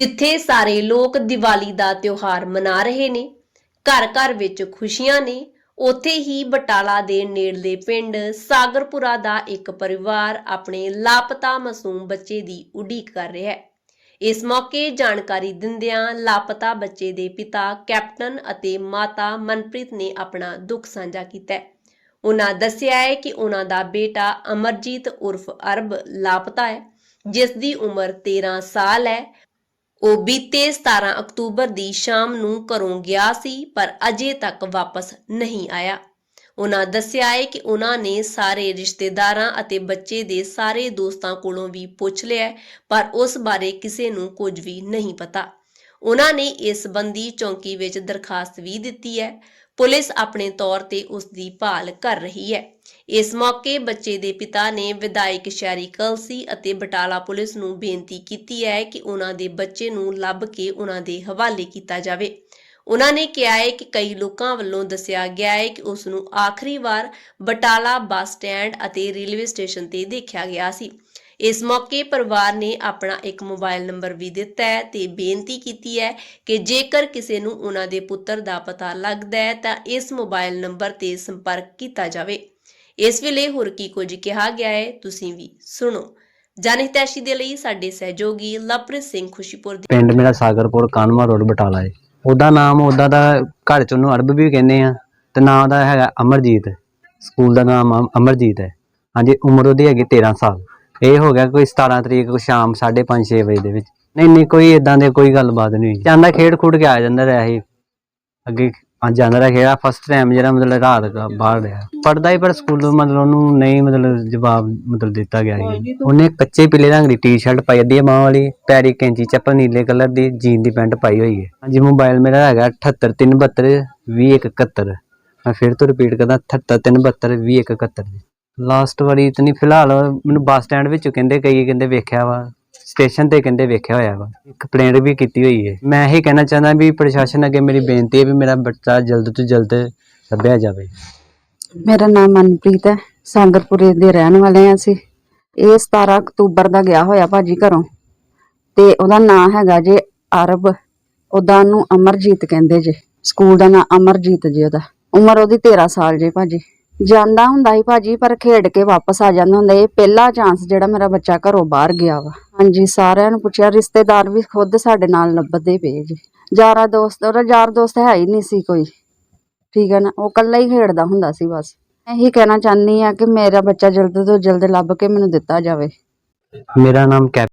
ਜਿੱਥੇ ਸਾਰੇ ਲੋਕ ਦੀਵਾਲੀ ਦਾ ਤਿਉਹਾਰ ਮਨਾ ਰਹੇ ਨੇ, ਘਰ ਘਰ ਵਿੱਚ ਖੁਸ਼ੀਆਂ ਨੇ, ਉੱਥੇ ਹੀ ਬਟਾਲਾ ਦੇ ਨੇੜਲੇ ਪਿੰਡ ਸਾਗਰਪੁਰਾ ਦਾ ਇੱਕ ਪਰਿਵਾਰ ਆਪਣੇ ਲਾਪਤਾ ਮਾਸੂਮ ਬੱਚੇ ਦੀ ਉਡੀਕ ਕਰ ਰਿਹਾ ਹੈ। ਇਸ ਮੌਕੇ ਜਾਣਕਾਰੀ ਦਿੰਦਿਆਂ ਲਾਪਤਾ ਬੱਚੇ ਦੇ ਪਿਤਾ ਕੈਪਟਨ ਅਤੇ ਮਾਤਾ ਮਨਪ੍ਰੀਤ ਨੇ ਆਪਣਾ ਦੁੱਖ ਸਾਂਝਾ ਕੀਤਾ ਉਹਨਾਂ ਦੱਸਿਆ ਹੈ ਕਿ ਉਹਨਾਂ ਦਾ ਬੇਟਾ ਅਮਰਜੀਤ ਉਰਫ ਅਰਬ ਲਾਪਤਾ ਹੈ, ਜਿਸ ਦੀ ਉਮਰ 13 ਸਾਲ ਹੈ। ਉਹ ਬੀਤੇ 17 ਅਕਤੂਬਰ ਦੀ ਸ਼ਾਮ ਨੂੰ ਘਰੋਂ ਗਿਆ ਸੀ, ਪਰ ਅਜੇ ਤੱਕ ਵਾਪਸ ਨਹੀਂ ਆਇਆ। ਉਹਨਾਂ ਦੱਸਿਆ ਹੈ ਕਿ ਉਹਨਾਂ ਨੇ ਸਾਰੇ ਰਿਸ਼ਤੇਦਾਰਾਂ ਅਤੇ ਬੱਚੇ ਦੇ ਸਾਰੇ ਦੋਸਤਾਂ ਕੋਲੋਂ ਵੀ ਪੁੱਛ ਲਿਆ ਪਰ ਉਸ ਬਾਰੇ ਕਿਸੇ ਨੂੰ ਕੁਝ ਵੀ ਨਹੀਂ ਪਤਾ। ਉਹਨਾਂ ਨੇ ਇਸ ਸੰਬੰਧੀ ਚੌਂਕੀ ਵਿੱਚ ਦਰਖਾਸਤ ਵੀ ਦਿੱਤੀ ਹੈ। ਪੁਲਿਸ ਆਪਣੇ ਤੌਰ ਤੇ ਉਸ ਦੀ ਭਾਲ ਕਰ ਰਹੀ ਹੈ। ਇਸ ਮੌਕੇ ਬੱਚੇ ਦੇ ਪਿਤਾ ਨੇ ਵਿਧਾਇਕ ਸ਼ਹਿਰੀ ਕਲਸੀ ਅਤੇ ਬਟਾਲਾ ਪੁਲਿਸ ਨੂੰ ਬੇਨਤੀ ਕੀਤੀ ਹੈ ਕਿ ਉਹਨਾਂ ਦੇ ਬੱਚੇ ਨੂੰ ਲੱਭ ਕੇ ਉਹਨਾਂ ਦੇ ਹਵਾਲੇ ਕੀਤਾ ਜਾਵੇ। ਉਹਨਾਂ ਨੇ ਕਿਹਾ ਹੈ ਕਿ ਕਈ ਲੋਕਾਂ ਵੱਲੋਂ ਦੱਸਿਆ ਗਿਆ ਹੈ ਕਿ ਉਸ ਨੂੰ ਆਖਰੀ ਵਾਰ ਬਟਾਲਾ ਬੱਸ ਸਟੈਂਡ ਅਤੇ ਰੇਲਵੇ ਸਟੇਸ਼ਨ ਤੇ ਦੇਖਿਆ ਗਿਆ ਸੀ। ਇਸ ਮੌਕੇ ਪਰਿਵਾਰ ਨੇ ਆਪਣਾ ਇੱਕ ਮੋਬਾਈਲ ਨੰਬਰ ਵੀ ਦਿੱਤਾ ਹੈ ਤੇ ਬੇਨਤੀ ਕੀਤੀ ਹੈ ਕਿ ਜੇਕਰ ਕਿਸੇ ਨੂੰ ਉਹਨਾਂ ਦੇ ਪੁੱਤਰ ਦਾ ਪਤਾ ਲੱਗਦਾ ਹੈ ਤਾਂ ਇਸ ਮੋਬਾਈਲ ਨੰਬਰ ਤੇ ਸੰਪਰਕ ਕੀਤਾ ਜਾਵੇ। ਇਸ ਵੇਲੇ ਹੋਰ ਕੀ ਕੁਝ ਕਿਹਾ ਗਿਆ ਹੈ, ਤੁਸੀਂ ਵੀ ਸੁਣੋ। ਜਨਹਿਤੈਸ਼ੀ ਦੇ ਲਈ ਸਾਡੇ ਸਹਿਯੋਗੀ ਲਵਪ੍ਰੀਤ ਸਿੰਘ ਖੁਸ਼ੀਪੁਰ ਦੀ ਪਿੰਡ ਮੇਰਾ ਸਾਗਰਪੁਰ, ਕਾਨਵਾ ਰੋਡ, ਬਟਾਲਾ ਹੈ ਉਹਦਾ ਨਾਮ, ਉਹਦਾ ਦਾ ਘਰ ਚ ਉਹਨੂੰ ਅਰਬ ਵੀ ਕਹਿੰਦੇ ਆ, ਤੇ ਨਾਂ ਉਹਦਾ ਹੈਗਾ ਅਮਰਜੀਤ। ਸਕੂਲ ਦਾ ਨਾਮ ਅਮ- ਅਮਰਜੀਤ ਹੈ ਹਾਂਜੀ, ਉਮਰ ਉਹਦੀ ਹੈਗੀ 13 ਸਾਲ। ਇਹ ਹੋ ਗਿਆ ਕੋਈ 17 ਤਰੀਕ ਨੂੰ ਸ਼ਾਮ 5:30 6 ਵਜੇ ਦੇ ਵਿੱਚ। ਨਹੀਂ ਨਹੀਂ, ਕੋਈ ਇਦਾਂ ਦੇ ਕੋਈ ਗੱਲਬਾਤ ਨਹੀਂ। ਹੋਈ ਜਾਂਦਾ ਖੇਡ ਖੁੱਡ ਕੇ ਆ ਜਾਂਦਾ ਰਿਹਾ ਇਹ। ਅੱਗੇ ਆ ਜਾਂਦਾ ਰਿਹਾ ਖੇੜਾ ਫਸਟ ਟਾਈਮ ਜਿਹੜਾ ਮਤਲਬ ਰਾਤ ਦਾ ਬਾਹਰ ਰਿਹਾ। ਪੜਦਾ ਹੀ ਪਰ ਸਕੂਲੋਂ ਮਤਲਬ ਉਹਨੂੰ ਨਹੀਂ ਮਤਲਬ ਜਵਾਬ ਮਤਲਬ ਦਿੱਤਾ ਗਿਆ ਸੀ। ਉਹਨੇ ਕੱਚੇ ਪੀਲੇ ਰੰਗ ਦੀ ਟੀ-ਸ਼ਰਟ ਪਾਈ ਹੈ ਬਾਂਹ ਵਾਲੀ ਪੈਰੀ ਕੈਂਚੀ ਚੱਪਲ ਨੀਲੇ ਕਲਰ ਦੀ ਜੀਨ ਦੀ ਪੈਂਟ ਪਾਈ ਹੋਈ ਹੈ। ਹਾਂਜੀ ਮੋਬਾਈਲ ਮੇਰਾ ਹੈਗਾ 78372 2171 ਮੈਂ ਫਿਰ ਤੋਂ ਰਿਪੀਟ ਕਰਦਾ 78372 2171 ਲਾਸਟ ਵਾਰੀ ਨਹੀਂ ਫਿਲਹਾਲ ਮੈਨੂੰ ਬੱਸ ਸਟੈਂਡ ਵਿੱਚ ਕਹਿੰਦੇ ਕਈ ਕਹਿੰਦੇ ਵੇਖਿਆ ਵਾ। ਸਟੇਸ਼ਨ ਤੇ ਕਹਿੰਦੇ ਵੇਖਿਆ ਹੋਇਆ ਵਾ। ਕੰਪਲੇਂਟ ਵੀ ਕੀਤੀ ਹੋਈ ਹੈ। ਮੈਂ ਇਹ ਕਹਿਣਾ ਚਾਹੁੰਦਾ ਵੀ ਪ੍ਰਸ਼ਾਸਨ ਅੱਗੇ ਮੇਰੀ ਬੇਨਤੀ ਹੈ ਵੀ ਮੇਰਾ ਬੱਚਾ ਜਲਦ ਤੋਂ ਜਲਦ ਲੱਭਿਆ ਜਾਵੇ। ਮੇਰਾ ਨਾਮ ਮਨਪ੍ਰੀਤ ਹੈ। ਸਾਗਰਪੁਰੇ ਦੇ ਰਹਿਣ ਵਾਲੇ ਹਾਂ ਅਸੀਂ। ਇਹ 17 ਅਕਤੂਬਰ ਦਾ ਗਿਆ ਹੋਇਆ ਭਾਜੀ ਘਰੋਂ। ਤੇ ਉਹਦਾ ਨਾਂ ਹੈਗਾ ਜੇ ਅਰਬ। ਉਹਦਾ ਨੂੰ ਅਮਰਜੀਤ ਕਹਿੰਦੇ ਜੇ। ਸਕੂਲ ਦਾ ਨਾਂ ਅਮਰਜੀਤ ਜੀ ਉਹਦਾ। ਉਮਰ ਉਹਦੀ 13 ਸਾਲ ਜੇ ਭਾਜੀ। ਜਾਂਦਾ ਹੁੰਦਾ ਸੀ ਭਾਜੀ, ਪਰ ਖੇਡ ਕੇ ਵਾਪਸ ਆ ਜਾਂਦਾ ਹੁੰਦਾ ਇਹ ਪਹਿਲਾ ਚਾਂਸ ਜਿਹੜਾ ਮੇਰਾ ਬੱਚਾ ਘਰੋਂ ਬਾਹਰ ਗਿਆ ਵਾ। ਹਾਂਜੀ, ਸਾਰਿਆਂ ਨੂੰ ਪੁੱਛਿਆ, ਰਿਸ਼ਤੇਦਾਰ ਵੀ ਖੁਦ ਸਾਡੇ ਨਾਲ ਲੱਭਦੇ ਪਏ ਜੀ। ਯਾਰਾ ਦੋਸਤ, ਉਹਦਾ ਯਾਰ ਦੋਸਤ ਹੈ ਹੀ ਨਹੀਂ ਸੀ ਕੋਈ। ਠੀਕ ਹੈ ਨਾ? ਉਹ ਇਕੱਲਾ ਹੀ ਖੇਡਦਾ ਹੁੰਦਾ ਸੀ ਬਸ। ਇਹੀ ਕਹਿਣਾ ਚਾਹੁੰਦੀ ਆ ਕਿ ਮੇਰਾ ਬੱਚਾ ਜਲਦ ਤੋਂ ਜਲਦ ਲੱਭ ਕੇ ਮੈਨੂੰ ਦਿੱਤਾ ਜਾਵੇ। ਮੇਰਾ ਨਾਮ ਕੈਪ